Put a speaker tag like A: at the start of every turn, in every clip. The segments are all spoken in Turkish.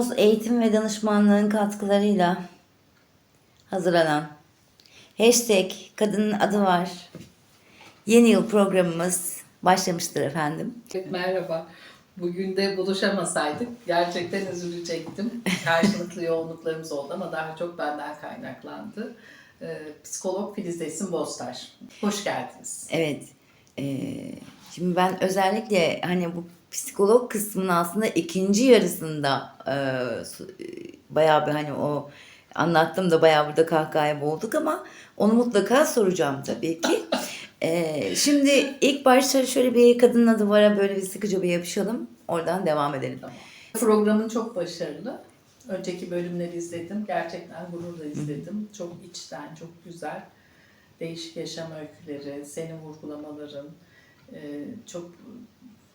A: Kozmos Eğitim ve Danışmanlığın katkılarıyla hazırlanan Hashtag Kadının Adı Var yeni yıl programımız başlamıştır efendim.
B: Merhaba. Bugün de buluşamasaydık gerçekten üzülecektim. Karşılıklı yoğunluklarımız oldu ama daha çok benden kaynaklandı. Ee, psikolog Filiz Esin Boztaş. Hoş geldiniz.
A: Evet. eee, şimdi ben özellikle hani bu psikolog kısmının aslında ikinci yarısında eee, bayağı bir hani o anlattım da bayağı burada kahkahaya boğulduk ama onu mutlaka soracağım tabii ki. Eee, şimdi ilk başta şöyle bir kadının adı vara böyle bir sıkıca bir yapışalım. Oradan devam edelim.
B: Tamam. Programın çok başarılı. Önceki bölümleri izledim. Gerçekten gururla izledim. Çok içten, çok güzel. Değişik yaşam öyküleri, senin vurgulamaların. Ee, çok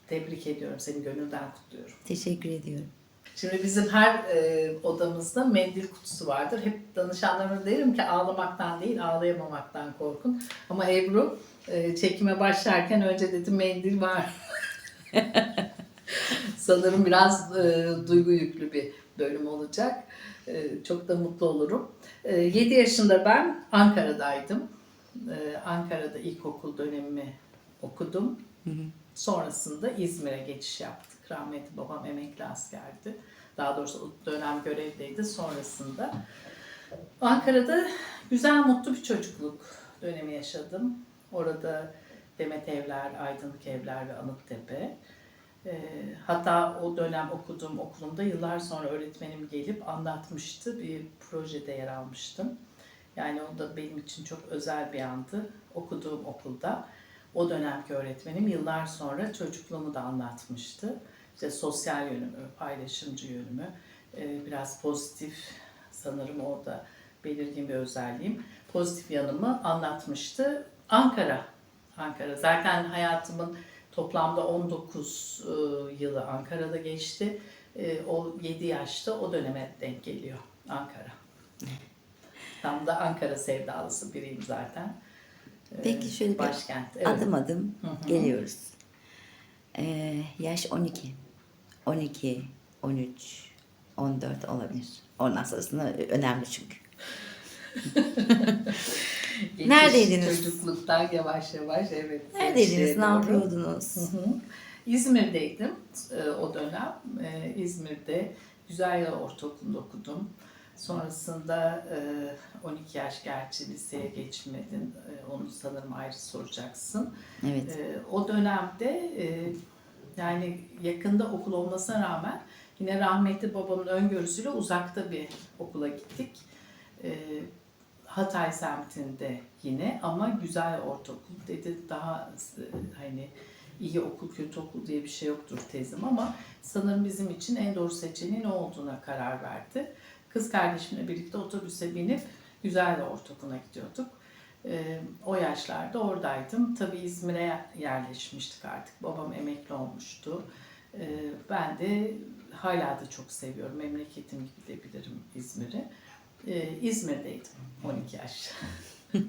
B: tebrik ediyorum. Seni gönülden kutluyorum.
A: Teşekkür ediyorum.
B: Şimdi bizim her e, odamızda mendil kutusu vardır. Hep danışanlarıma derim ki ağlamaktan değil, ağlayamamaktan korkun. Ama Ebru e, çekime başlarken önce dedi mendil var. Sanırım biraz e, duygu yüklü bir bölüm olacak. E, çok da mutlu olurum. E, 7 yaşında ben Ankara'daydım. E, Ankara'da ilkokul dönemimi okudum. Sonrasında İzmir'e geçiş yaptık. Rahmetli babam emekli askerdi. Daha doğrusu o dönem görevdeydi. Sonrasında Ankara'da güzel, mutlu bir çocukluk dönemi yaşadım. Orada Demet Evler, Aydınlık Evler ve Anıttepe. Ee, hatta o dönem okuduğum okulumda yıllar sonra öğretmenim gelip anlatmıştı. Bir projede yer almıştım. Yani o da benim için çok özel bir andı. Okuduğum okulda o dönemki öğretmenim yıllar sonra çocukluğumu da anlatmıştı. İşte sosyal yönümü, paylaşımcı yönümü, e, biraz pozitif sanırım orada belirgin bir özelliğim. Pozitif yanımı anlatmıştı. Ankara, Ankara. Zaten hayatımın toplamda 19 e, yılı Ankara'da geçti. E, O 7 yaşta o döneme denk geliyor Ankara. Tam da Ankara sevdalısı biriyim zaten. E,
A: Peki şöyle bir
B: Başkent. Evet.
A: Adım adım
B: Hı hı.
A: geliyoruz. Ee, yaş 12, 12, 13, 14 olabilir. Ondan sonrasında önemli çünkü. Neredeydiniz?
B: Çocukluktan yavaş yavaş evet.
A: Neredeydiniz, ne yapıyordunuz?
B: Hı hı. İzmir'deydim e, o dönem. E, İzmir'de Güzel Yol Ortaokulu'nda okudum. Sonrasında e, 12 yaş gerçi liseye geçmedin. E, onu sanırım ayrı soracaksın.
A: Evet.
B: E, o dönemde e, yani yakında okul olmasına rağmen yine rahmetli babamın öngörüsüyle uzakta bir okula gittik. E, Hatay semtinde yine ama güzel ortaokul dedi daha e, hani iyi okul kötü okul diye bir şey yoktur tezim ama sanırım bizim için en doğru seçeneğin o olduğuna karar verdi. Kız kardeşimle birlikte otobüse binip güzel ortaokuluna gidiyorduk. Ee, o yaşlarda oradaydım. Tabii İzmir'e yerleşmiştik artık. Babam emekli olmuştu. Ee, ben de hala da çok seviyorum. Memleketim gibi de bilirim İzmir'i. Ee, İzmir'deydim 12 yaş.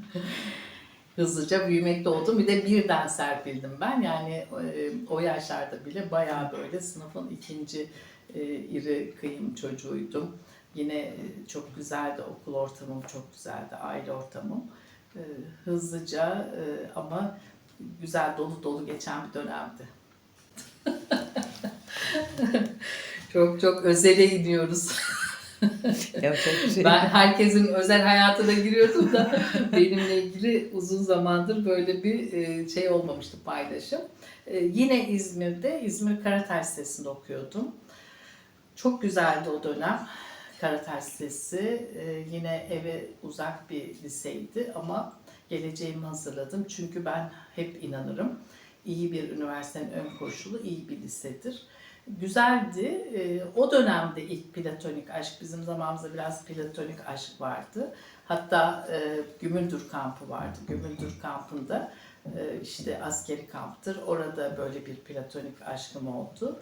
B: Hızlıca büyümekte oldum. Bir de birden serpildim ben. Yani e, o yaşlarda bile bayağı böyle sınıfın ikinci e, iri kıyım çocuğuydum. Yine e, çok güzeldi okul ortamım, çok güzeldi aile ortamım. E, hızlıca e, ama güzel dolu dolu geçen bir dönemdi. çok çok özele
A: bir şey.
B: Ben herkesin özel hayatına giriyordum da benimle ilgili uzun zamandır böyle bir şey olmamıştı paylaşım. Yine İzmir'de, İzmir Karataş Lisesi'nde okuyordum. Çok güzeldi o dönem. Karataş Lisesi E, yine eve uzak bir liseydi ama geleceğimi hazırladım. Çünkü ben hep inanırım. İyi bir üniversitenin ön koşulu iyi bir lisedir. Güzeldi. E, o dönemde ilk platonik aşk, bizim zamanımızda biraz platonik aşk vardı. Hatta e, Gümüldür kampı vardı. Gümüldür kampında e, işte askeri kamptır. Orada böyle bir platonik aşkım oldu.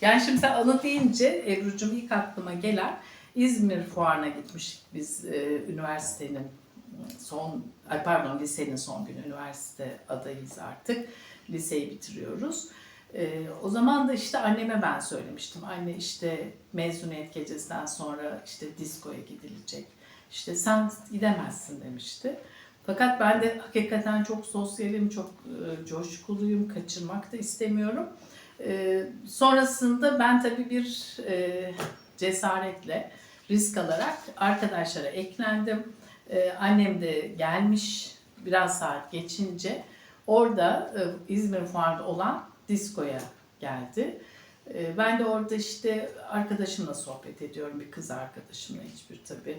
B: Yani şimdi sen anı deyince Ebru'cum ilk aklıma gelen İzmir fuarına gitmiştik biz e, üniversitenin son, pardon lisenin son günü, üniversite adayız artık. Liseyi bitiriyoruz. Ee, o zaman da işte anneme ben söylemiştim. Anne işte mezuniyet gecesinden sonra işte diskoya gidilecek. İşte sen gidemezsin demişti. Fakat ben de hakikaten çok sosyalim, çok e, coşkuluyum, kaçırmak da istemiyorum. E, sonrasında ben tabii bir e, cesaretle, risk alarak arkadaşlara eklendim. E, annem de gelmiş biraz saat geçince orada e, İzmir Fuarı'nda olan diskoya geldi. E, ben de orada işte arkadaşımla sohbet ediyorum, bir kız arkadaşımla hiçbir tabii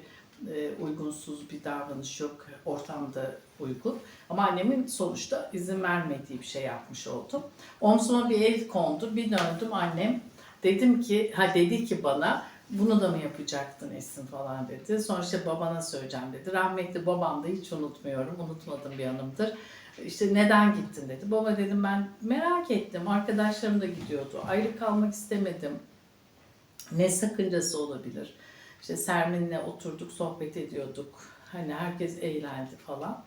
B: e, uygunsuz bir davranış yok, ortamda uygun. Ama annemin sonuçta izin vermediği bir şey yapmış oldum. Omzuma bir el kondu, bir döndüm annem. Dedim ki, ha dedi ki bana, bunu da mı yapacaktın Esin falan dedi. Sonra işte babana söyleyeceğim dedi. Rahmetli babam da hiç unutmuyorum, unutmadığım bir anımdır. İşte neden gittin dedi. Baba dedim ben merak ettim, arkadaşlarım da gidiyordu. Ayrı kalmak istemedim. Ne sakıncası olabilir? İşte Sermin'le oturduk, sohbet ediyorduk. Hani herkes eğlendi falan.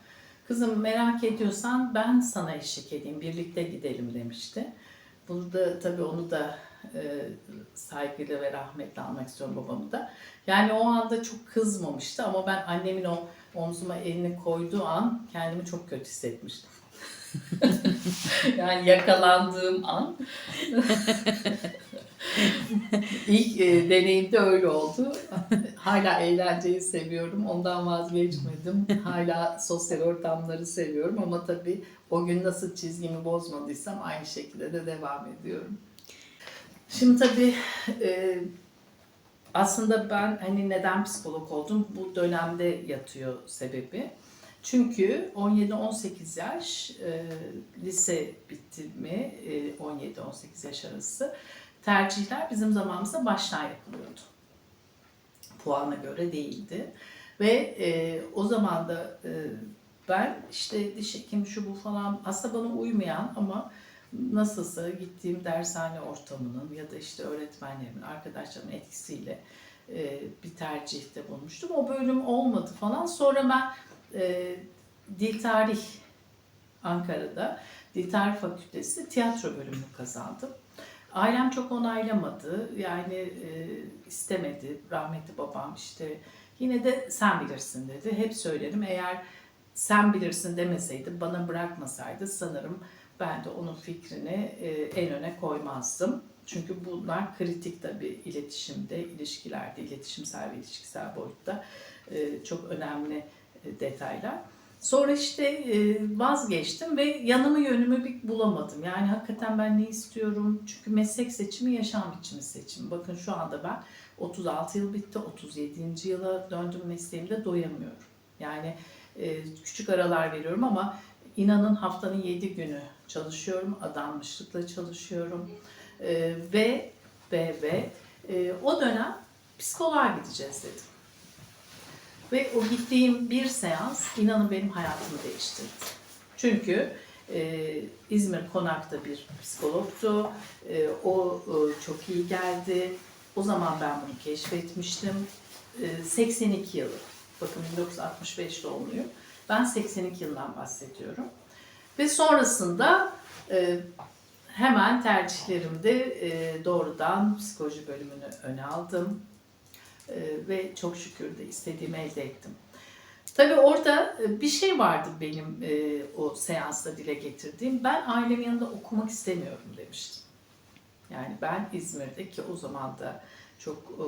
B: Kızım merak ediyorsan ben sana eşlik edeyim, birlikte gidelim demişti. Burada tabii onu da e, saygıyla ve rahmetle almak istiyorum babamı da. Yani o anda çok kızmamıştı ama ben annemin o omzuma elini koyduğu an kendimi çok kötü hissetmiştim. yani yakalandığım an İlk e, deneyimde öyle oldu. Hala eğlenceyi seviyorum. Ondan vazgeçmedim. Hala sosyal ortamları seviyorum ama tabii o gün nasıl çizgimi bozmadıysam aynı şekilde de devam ediyorum. Şimdi tabii e, aslında ben hani neden psikolog oldum bu dönemde yatıyor sebebi. Çünkü 17-18 yaş e, lise bitti mi e, 17-18 yaş arası tercihler bizim zamanımızda baştan yapılıyordu. Puana göre değildi. Ve e, o zaman da e, ben işte diş hekimi şu bu falan aslında bana uymayan ama nasılsa gittiğim dershane ortamının ya da işte öğretmenlerimin, arkadaşlarımın etkisiyle e, bir tercihte bulmuştum. O bölüm olmadı falan. Sonra ben e, dil tarih Ankara'da Dil Tarih Fakültesi tiyatro bölümünü kazandım. Ailem çok onaylamadı. Yani e, istemedi. Rahmetli babam işte yine de sen bilirsin dedi. Hep söylerim eğer sen bilirsin demeseydi, bana bırakmasaydı sanırım ben de onun fikrini e, en öne koymazdım. Çünkü bunlar kritik tabii iletişimde, ilişkilerde, iletişimsel ve ilişkisel boyutta e, çok önemli e, detaylar. Sonra işte vazgeçtim ve yanımı yönümü bir bulamadım. Yani hakikaten ben ne istiyorum? Çünkü meslek seçimi, yaşam biçimi seçimi. Bakın şu anda ben 36 yıl bitti, 37. yıla döndüm mesleğimde doyamıyorum. Yani küçük aralar veriyorum ama inanın haftanın 7 günü çalışıyorum, adanmışlıkla çalışıyorum. E, ve ve ve e, o dönem psikoloğa gideceğiz dedim. Ve o gittiğim bir seans inanın benim hayatımı değiştirdi. Çünkü e, İzmir Konak'ta bir psikologtu. E, o e, çok iyi geldi. O zaman ben bunu keşfetmiştim. E, 82 yılı. Bakın 1965 doğumluyum. Ben 82 yılından bahsediyorum. Ve sonrasında e, hemen tercihlerimde e, doğrudan psikoloji bölümünü öne aldım. Ee, ve çok şükür de istediğimi elde ettim. Tabii orada e, bir şey vardı benim e, o seansta dile getirdiğim. Ben ailemin yanında okumak istemiyorum demiştim. Yani ben İzmir'de ki o zaman da çok e,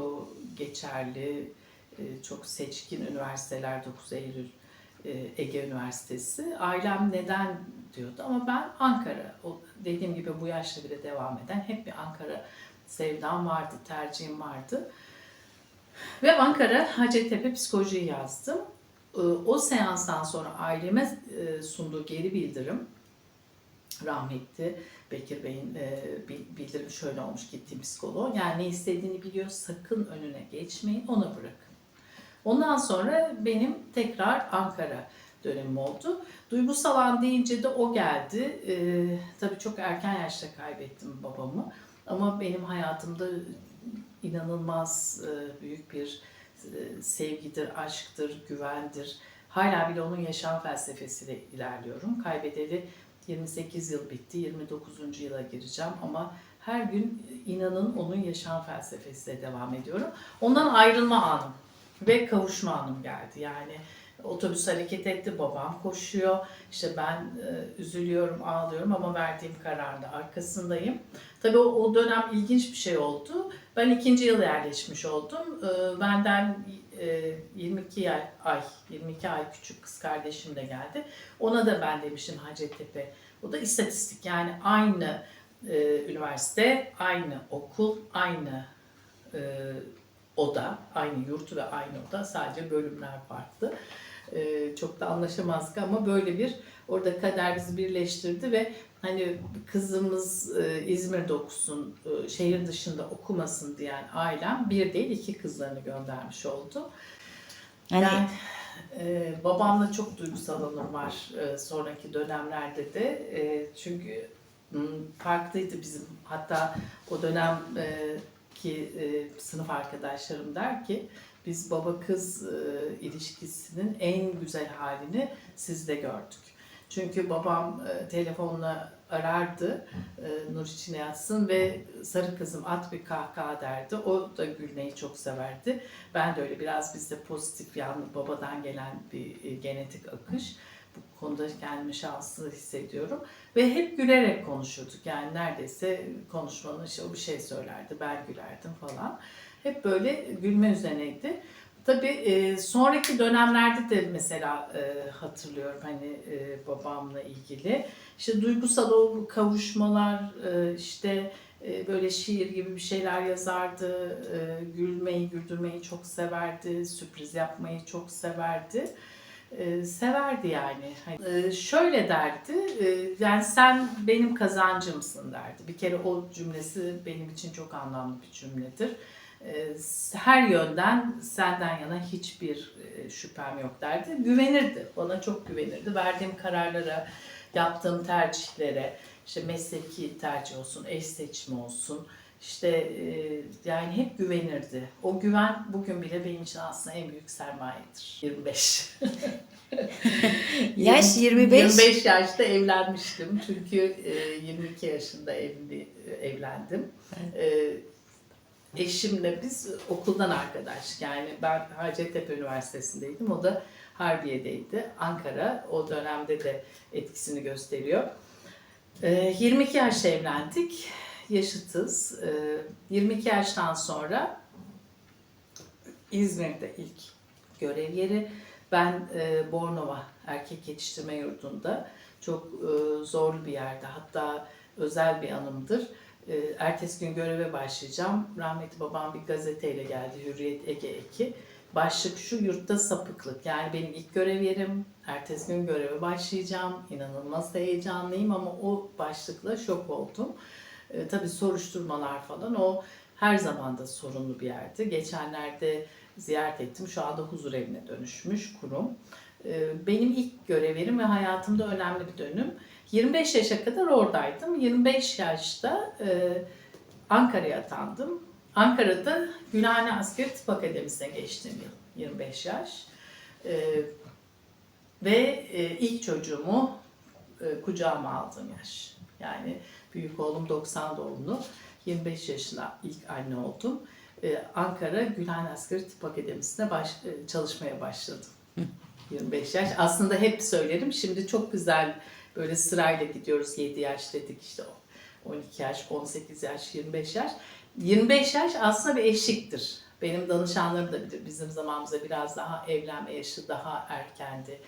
B: geçerli, e, çok seçkin üniversiteler 9 Eylül e, Ege Üniversitesi. Ailem neden diyordu ama ben Ankara, o dediğim gibi bu yaşta bile devam eden hep bir Ankara sevdam vardı, tercihim vardı. Ve Ankara Hacettepe Psikoloji'yi yazdım. Ee, O seanstan sonra aileme e, sunduğu geri bildirim rahmetli Bekir Bey'in e, bi- bildirimi şöyle olmuş gittiğim psikoloğa. Yani ne istediğini biliyor sakın önüne geçmeyin ona bırakın. Ondan sonra benim tekrar Ankara dönemim oldu. Duygusal an deyince de o geldi. Ee, tabii çok erken yaşta kaybettim babamı. Ama benim hayatımda inanılmaz e, büyük bir e, sevgidir, aşktır, güvendir. Hala bile onun yaşam felsefesiyle ilerliyorum. Kaybedeli 28 yıl bitti, 29. yıla gireceğim ama her gün inanın onun yaşam felsefesiyle devam ediyorum. Ondan ayrılma anım ve kavuşma anım geldi. Yani otobüs hareket etti, babam koşuyor. İşte ben e, üzülüyorum, ağlıyorum ama verdiğim kararın da arkasındayım. Tabii o, o dönem ilginç bir şey oldu. Ben ikinci yıl yerleşmiş oldum. E, benden e, 22 ay, ay, 22 ay küçük kız kardeşim de geldi. Ona da ben demişim Hacettepe. O da istatistik yani aynı e, üniversite, aynı okul, aynı e, oda, aynı yurt ve aynı oda sadece bölümler farklı. E, çok da anlaşamazdık ama böyle bir orada kader bizi birleştirdi ve hani kızımız e, İzmir'de okusun, e, şehir dışında okumasın diyen ailem bir değil iki kızlarını göndermiş oldu.
A: Hani
B: Yani e, babamla çok duygusal anım var e, sonraki dönemlerde de. E, çünkü farklıydı bizim. Hatta o dönem e, ki e, sınıf arkadaşlarım der ki biz baba kız e, ilişkisinin en güzel halini sizde gördük. Çünkü babam e, telefonla arardı e, Nur içine yatsın ve sarı kızım at bir kahkaha derdi. O da gülmeyi çok severdi. Ben de öyle biraz bizde pozitif yanlı babadan gelen bir e, genetik akış. Konuda kendimi şanslı hissediyorum. Ve hep gülerek konuşurduk. Yani neredeyse konuşmanın işte o bir şey söylerdi, ben gülerdim falan. Hep böyle gülme üzerineydi. Tabii e, sonraki dönemlerde de mesela e, hatırlıyorum hani e, babamla ilgili. İşte duygusal o kavuşmalar, işte böyle şiir gibi bir şeyler yazardı. Gülmeyi, güldürmeyi çok severdi. Sürpriz yapmayı çok severdi. E, severdi yani. Hani, e, şöyle derdi, e, yani sen benim kazancımsın derdi. Bir kere o cümlesi benim için çok anlamlı bir cümledir. E, her yönden senden yana hiçbir e, şüphem yok derdi. Güvenirdi, bana çok güvenirdi. Verdiğim kararlara, yaptığım tercihlere, işte mesleki tercih olsun, eş seçimi olsun, işte e, yani hep güvenirdi. O güven bugün bile benim için aslında en büyük sermayedir. 25.
A: Yaş 25.
B: 25 yaşta evlenmiştim. Çünkü e, 22 yaşında evli, evlendim. E, eşimle biz okuldan arkadaş. Yani ben Hacettepe Üniversitesi'ndeydim. O da Harbiye'deydi. Ankara o dönemde de etkisini gösteriyor. E, 22 yaşta evlendik. Yaşıtız. E, 22 yaştan sonra İzmir'de ilk görev yeri. Ben e, Bornova Erkek Yetiştirme Yurdu'nda çok e, zorlu bir yerde. Hatta özel bir anımdır. E, ertesi gün göreve başlayacağım. Rahmetli babam bir gazeteyle geldi. Hürriyet Ege Eki. Başlık şu yurtta sapıklık. Yani benim ilk görev yerim. Ertesi gün göreve başlayacağım. İnanılmaz heyecanlıyım ama o başlıkla şok oldum. E, tabii soruşturmalar falan o her zaman da sorunlu bir yerdi. Geçenlerde ziyaret ettim. Şu anda huzur evine dönüşmüş kurum. E, benim ilk görevlerim ve hayatımda önemli bir dönüm. 25 yaşa kadar oradaydım. 25 yaşta e, Ankara'ya atandım. Ankara'da Gülhane Askeri Tıp Akademisi'ne geçtim yıl. 25 yaş. E, ve e, ilk çocuğumu e, kucağıma aldığım yaş. Yani büyük oğlum 90 doğumlu. 25 yaşında ilk anne oldum. Ee, Ankara Gülhane Askeri Tıp Akademisi'ne baş, e, çalışmaya başladım. 25 yaş. Aslında hep söylerim. Şimdi çok güzel böyle sırayla gidiyoruz. 7 yaş dedik işte 12 yaş, 18 yaş, 25 yaş. 25 yaş aslında bir eşiktir. Benim danışanlarım da bilir. Bizim zamanımızda biraz daha evlenme yaşı daha erkendi.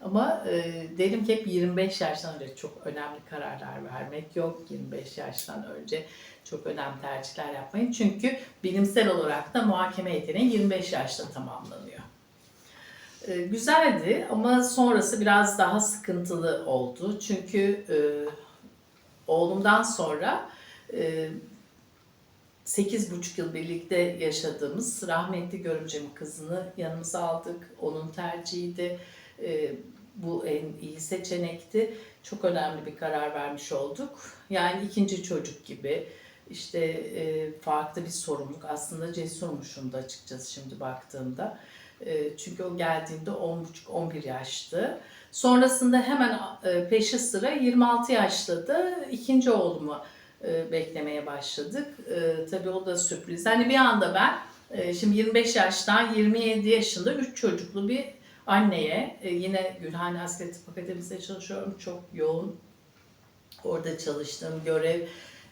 B: Ama e, derim ki hep 25 yaştan önce çok önemli kararlar vermek yok. 25 yaştan önce çok önemli tercihler yapmayın. Çünkü bilimsel olarak da muhakeme yeteneği 25 yaşta tamamlanıyor. E, güzeldi ama sonrası biraz daha sıkıntılı oldu. Çünkü e, oğlumdan sonra e, 8,5 yıl birlikte yaşadığımız rahmetli görümcemin kızını yanımıza aldık. Onun tercihiydi. E, bu en iyi seçenekti. Çok önemli bir karar vermiş olduk. Yani ikinci çocuk gibi işte e, farklı bir sorumluluk. Aslında cesurmuşum da açıkçası şimdi baktığımda. E, çünkü o geldiğinde 10,5-11 yaştı. Sonrasında hemen e, peşi sıra 26 yaşta da ikinci oğlumu e, beklemeye başladık. E, tabii o da sürpriz. Hani bir anda ben e, şimdi 25 yaştan 27 yaşında 3 çocuklu bir anneye e, yine Gülhane Askeri Tıp Akademisi'nde çalışıyorum. Çok yoğun orada çalıştığım görev,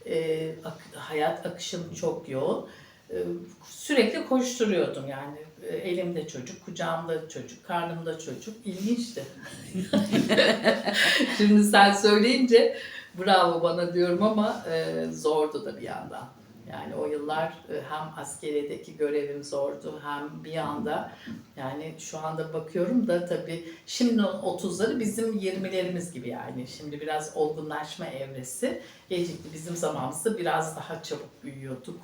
B: e, hayat akışım çok yoğun. E, sürekli koşturuyordum yani. Elimde çocuk, kucağımda çocuk, karnımda çocuk. İlginçti. Şimdi sen söyleyince bravo bana diyorum ama zordu da bir yandan. Yani o yıllar e, hem askeriyedeki görevim zordu hem bir yanda yani şu anda bakıyorum da tabii şimdi 30'ları bizim 20'lerimiz gibi yani. Şimdi biraz olgunlaşma evresi gecikti. Bizim zamanımızda biraz daha çabuk büyüyorduk.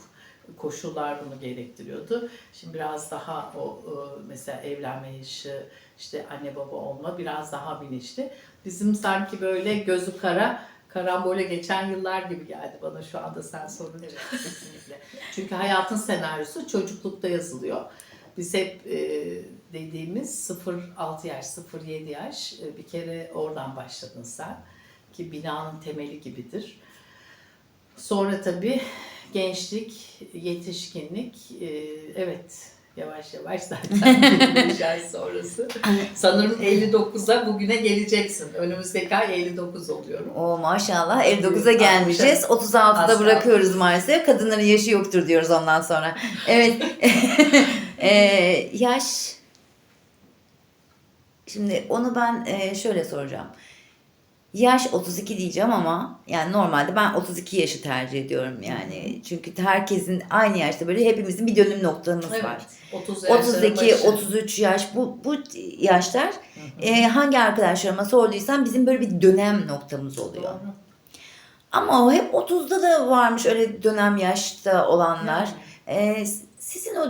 B: Koşullar bunu gerektiriyordu. Şimdi biraz daha o e, mesela evlenme yaşı, işte anne baba olma biraz daha bilinçli. Bizim sanki böyle gözü kara, karambole geçen yıllar gibi geldi bana şu anda sen sorunca. Kesinlikle. Çünkü hayatın senaryosu çocuklukta yazılıyor. Biz hep e, dediğimiz 0-6 yaş, 0-7 yaş e, bir kere oradan başladın sen. Ki binanın temeli gibidir. Sonra tabii gençlik, yetişkinlik, e, evet yavaş yavaş zaten 25 ay sonrası. Sanırım 59'a bugüne geleceksin. Önümüzdeki ay 59 oluyorum.
A: O maşallah 59'a gelmişiz. 36'da
B: Asla.
A: bırakıyoruz maalesef. Kadınların yaşı yoktur diyoruz ondan sonra. Evet. Eee, yaş Şimdi onu ben eee, şöyle soracağım. Yaş 32 diyeceğim ama yani normalde ben 32 yaşı tercih ediyorum yani. Çünkü herkesin aynı yaşta böyle hepimizin bir dönüm noktamız
B: Evet.
A: var.
B: 30 yaşların
A: 32,
B: başı.
A: 33 yaş bu bu yaşlar e, hangi arkadaşlarıma sorduysam bizim böyle bir dönem noktamız oluyor.
B: Doğru.
A: Ama o hep 30'da da varmış öyle dönem yaşta olanlar.
B: Yani.
A: E, sizin o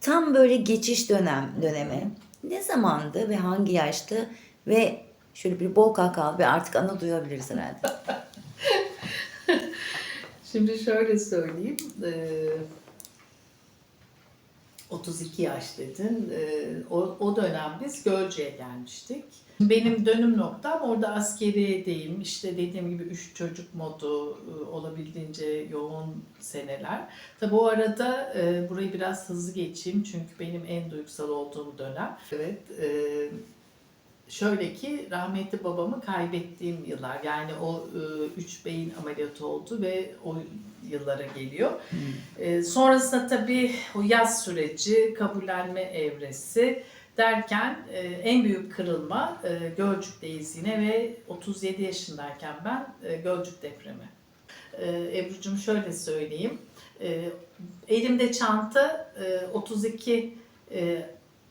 A: tam böyle geçiş dönem dönemi ne zamandı ve hangi yaştı ve şöyle bir bol kahkahalı ve artık ana duyabiliriz herhalde.
B: Şimdi şöyle söyleyeyim. eee, 32 yaş dedin. Eee, O, o dönem biz Gölce'ye gelmiştik. Benim dönüm noktam orada askeriyedeyim. İşte dediğim gibi üç çocuk modu e, olabildiğince yoğun seneler. Tabi o arada e, burayı biraz hızlı geçeyim çünkü benim en duygusal olduğum dönem. Evet. e, şöyle ki rahmetli babamı kaybettiğim yıllar. Yani o e, üç beyin ameliyatı oldu ve o yıllara geliyor. E, sonrasında tabii o yaz süreci, kabullenme evresi derken e, en büyük kırılma e, Gölcük'teyiz yine ve 37 yaşındayken ben e, Gölcük depremi. E, Ebru'cum şöyle söyleyeyim. E, elimde çanta e, 32 e,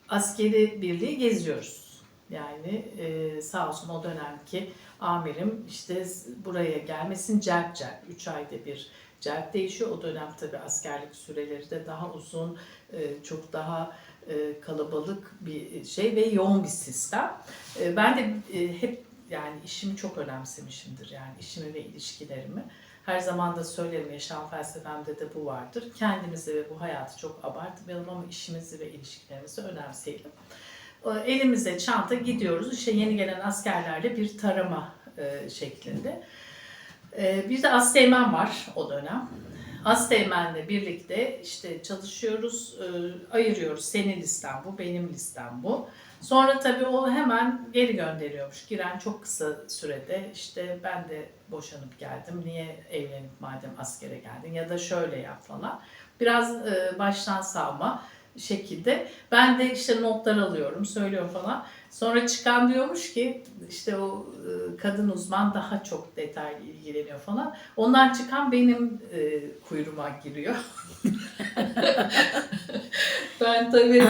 B: askeri birliği geziyoruz. Yani e, sağ olsun o dönemki amirim işte buraya gelmesin celp celp. 3 ayda bir celp değişiyor. O dönem tabii askerlik süreleri de daha uzun, e, çok daha e, kalabalık bir şey ve yoğun bir sistem. E, ben de e, hep yani işimi çok önemsemişimdir. Yani işimi ve ilişkilerimi. Her zaman da söylerim yaşam felsefemde de bu vardır. Kendimizi ve bu hayatı çok abartmayalım ama işimizi ve ilişkilerimizi önemseyelim. E, Elimize çanta gidiyoruz. İşte yeni gelen askerlerle bir tarama e, şeklinde. E, bir de Asteğmen var o dönem. Asteğmen'le birlikte işte çalışıyoruz, e, ayırıyoruz. Senin listem bu, benim listem bu. Sonra tabii o hemen geri gönderiyormuş. Giren çok kısa sürede işte ben de boşanıp geldim. Niye evlenip madem askere geldin ya da şöyle yap falan. Biraz e, baştan savma şekilde. Ben de işte notlar alıyorum, söylüyorum falan. Sonra çıkan diyormuş ki işte o e, kadın uzman daha çok detaylı ilgileniyor falan. Ondan çıkan benim e, kuyruğuma giriyor. ben tabii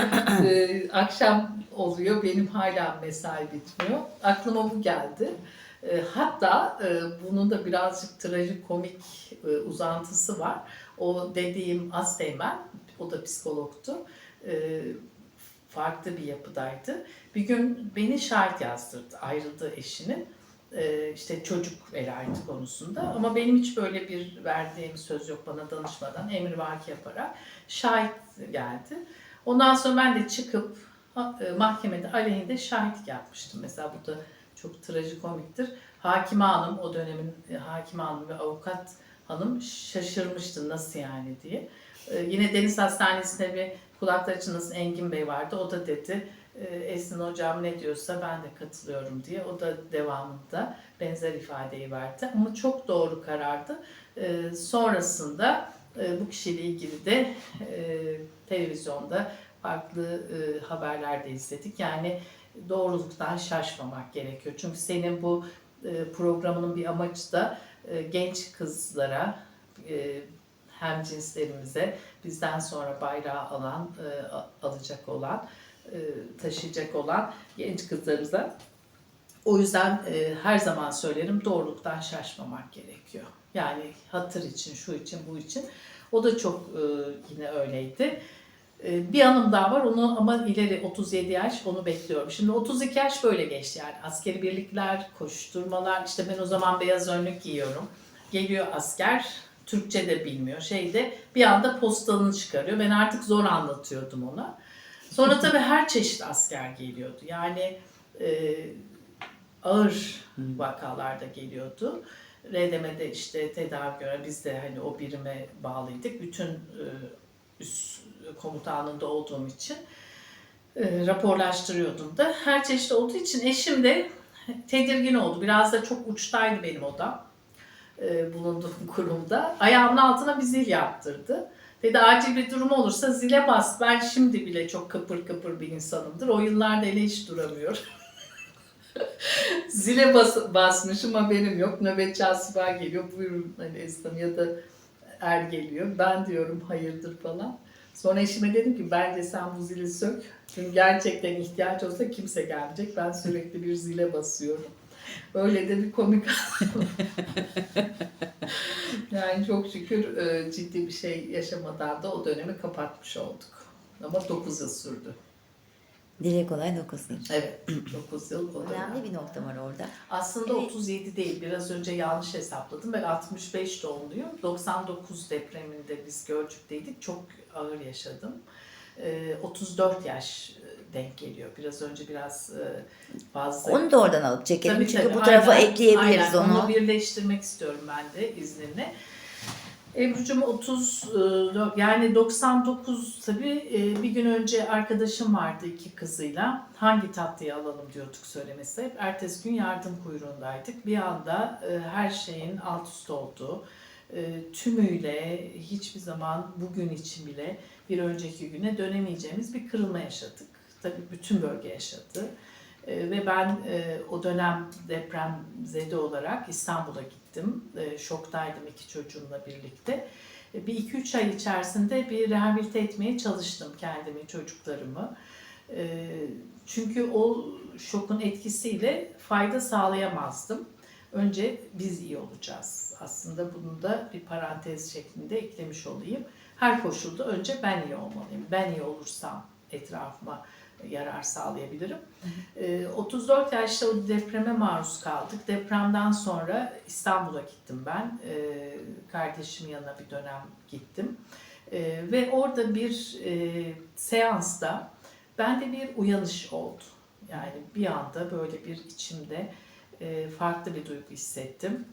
B: e, akşam oluyor, benim hala mesai bitmiyor. Aklıma bu geldi. E, hatta e, bunun da birazcık trajikomik e, uzantısı var. O dediğim Asteğmen, o da psikologtu. E, farklı bir yapıdaydı. Bir gün beni şahit yazdırdı ayrıldığı eşinin e, işte çocuk velayeti konusunda ama benim hiç böyle bir verdiğim söz yok bana danışmadan emrivaki yaparak şahit geldi. Ondan sonra ben de çıkıp e, mahkemede aleyhinde şahitlik yapmıştım. Mesela bu da çok trajikomiktir. Hakime Hanım o dönemin Hakime Hanım ve avukat hanım şaşırmıştı nasıl yani diye. Yine Deniz Hastanesi'nde bir kulaklar çınlasın Engin Bey vardı. O da dedi e, Esin hocam ne diyorsa ben de katılıyorum diye. O da devamında benzer ifadeyi verdi. Ama çok doğru karardı. E, sonrasında e, bu kişiyle ilgili de e, televizyonda farklı e, haberler de izledik. Yani doğruluktan şaşmamak gerekiyor. Çünkü senin bu programının bir amacı da genç kızlara, hem cinslerimize bizden sonra bayrağı alan, e, alacak olan, e, taşıyacak olan genç kızlarımıza. O yüzden e, her zaman söylerim doğruluktan şaşmamak gerekiyor. Yani hatır için, şu için, bu için. O da çok e, yine öyleydi. E, Bir anım daha var onu ama ileri 37 yaş onu bekliyorum. Şimdi 32 yaş böyle geçti yani askeri birlikler, koşturmalar işte ben o zaman beyaz önlük giyiyorum. Geliyor asker Türkçe de bilmiyor şeyde bir anda postalını çıkarıyor. Ben artık zor anlatıyordum ona. Sonra tabii her çeşit asker geliyordu. Yani e, ağır vakalarda geliyordu. RDM'de işte tedavi gören biz de hani o birime bağlıydık. Bütün e, üst komutanında olduğum için e, raporlaştırıyordum da. Her çeşit olduğu için eşim de tedirgin oldu. Biraz da çok uçtaydı benim odam. E, bulunduğum kurumda. Ayağımın altına bir zil yaptırdı. Dedi acil bir durum olursa zile bas. Ben şimdi bile çok kıpır kıpır bir insanımdır. O yıllarda hele hiç duramıyorum. Zile bas, basmışım haberim yok. Nöbetçi asubay geliyor. Buyurun hani Esnaf ya da er geliyor. Ben diyorum hayırdır falan. Sonra eşime dedim ki bence sen bu zili sök. Çünkü gerçekten ihtiyaç olsa kimse gelmeyecek. Ben sürekli bir zile basıyorum. Öyle de bir komik Yani çok şükür e, ciddi bir şey yaşamadan da o dönemi kapatmış olduk. Ama 9 yıl sürdü.
A: Dile kolay 9 yıl.
B: Evet 9 yıl o.
A: Önemli bir nokta var orada.
B: Aslında
A: Evet.
B: 37 değil. Biraz önce yanlış hesapladım. Ben 65 doğumluyum. 99 depreminde biz Gölcük'teydik. Çok ağır yaşadım. Ee, 34 yaş e, denk geliyor. Biraz önce biraz e, fazla.
A: Onu da oradan alıp çekelim.
B: Tabii,
A: Çünkü
B: tabii.
A: bu tarafa
B: Aynen,
A: ekleyebiliriz
B: aynen.
A: onu.
B: Onu birleştirmek istiyorum ben de izninle. Ebru'cum 30 e, yani 99 tabii e, bir gün önce arkadaşım vardı iki kızıyla. Hangi tatlıyı alalım diyorduk söylemesi. Hep ertesi gün yardım kuyruğundaydık. Bir anda her şeyin alt üst olduğu, tümüyle hiçbir zaman bugün için bile bir önceki güne dönemeyeceğimiz bir kırılma yaşadık. Tabii bütün bölge yaşadı. E, ve ben e, o dönem depremzede olarak İstanbul'a gittim. E, şoktaydım iki çocuğumla birlikte. E, bir iki üç ay içerisinde bir rehabilite etmeye çalıştım kendimi, çocuklarımı. E, çünkü o şokun etkisiyle fayda sağlayamazdım. Önce biz iyi olacağız. Aslında bunu da bir parantez şeklinde eklemiş olayım. Her koşulda önce ben iyi olmalıyım. Ben iyi olursam etrafıma yarar sağlayabilirim. Ee, 34 yaşta o depreme maruz kaldık. Depremden sonra İstanbul'a gittim ben. Ee, kardeşimin yanına bir dönem gittim. Ee, ve orada bir e, seansta bende bir uyanış oldu. Yani bir anda böyle bir içimde e, farklı bir duygu hissettim.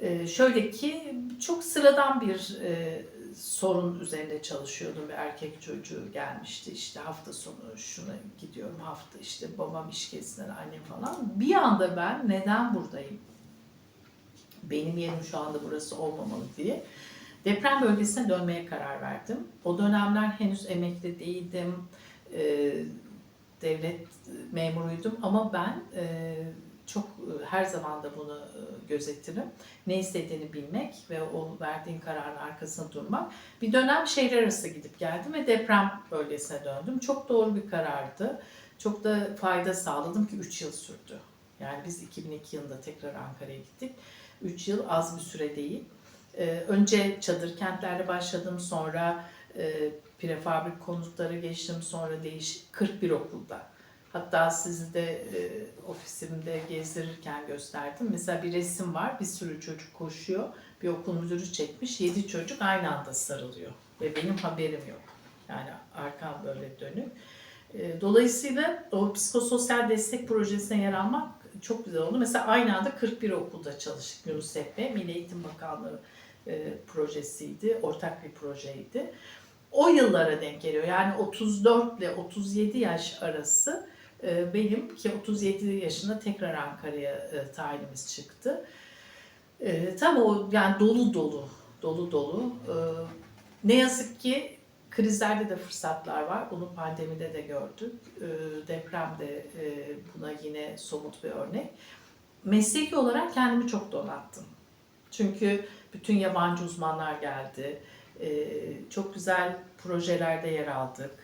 B: E, şöyle ki çok sıradan bir e, sorun üzerinde çalışıyordum. Bir erkek çocuğu gelmişti işte hafta sonu şuna gidiyorum hafta işte babam iş gezisinden annem falan. Bir anda ben neden buradayım? Benim yerim şu anda burası olmamalı diye. Deprem bölgesine dönmeye karar verdim. O dönemler henüz emekli değildim. E, devlet memuruydum ama ben e, çok e, her zaman da bunu e, gözetirim. Ne istediğini bilmek ve o verdiğin kararın arkasında durmak. Bir dönem şehir arası gidip geldim ve deprem bölgesine döndüm. Çok doğru bir karardı. Çok da fayda sağladım ki 3 yıl sürdü. Yani biz 2002 yılında tekrar Ankara'ya gittik. 3 yıl az bir süre değil. Ee, önce çadır kentlerle başladım. Sonra e, prefabrik konutlara geçtim. Sonra değişik 41 okulda. Hatta sizi de e, ofisimde gezdirirken gösterdim. Mesela bir resim var. Bir sürü çocuk koşuyor. Bir okul müdürü çekmiş. 7 çocuk aynı anda sarılıyor. Ve benim haberim yok. Yani arkam böyle dönük. E, Dolayısıyla o psikososyal destek projesine yer almak çok güzel oldu. Mesela aynı anda 41 okulda çalıştık UNICEF ve Milli Eğitim Bakanlığı e, projesiydi. Ortak bir projeydi. O yıllara denk geliyor. Yani 34 ile 37 yaş arası benim ki 37 yaşında tekrar Ankara'ya e, tayinimiz çıktı. E, tam o yani dolu dolu, dolu dolu. E, ne yazık ki krizlerde de fırsatlar var. Bunu pandemide de gördük. E, deprem de e, buna yine somut bir örnek. Mesleki olarak kendimi çok donattım. Çünkü bütün yabancı uzmanlar geldi. Çok güzel projelerde yer aldık.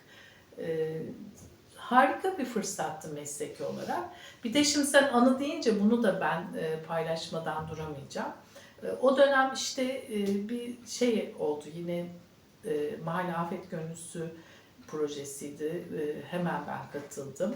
B: Harika bir fırsattı mesleki olarak. Bir de şimdi sen anı deyince bunu da ben e, paylaşmadan duramayacağım. E, o dönem işte e, bir şey oldu yine Mahalle Afet Gönüllüsü projesiydi. Hemen ben katıldım.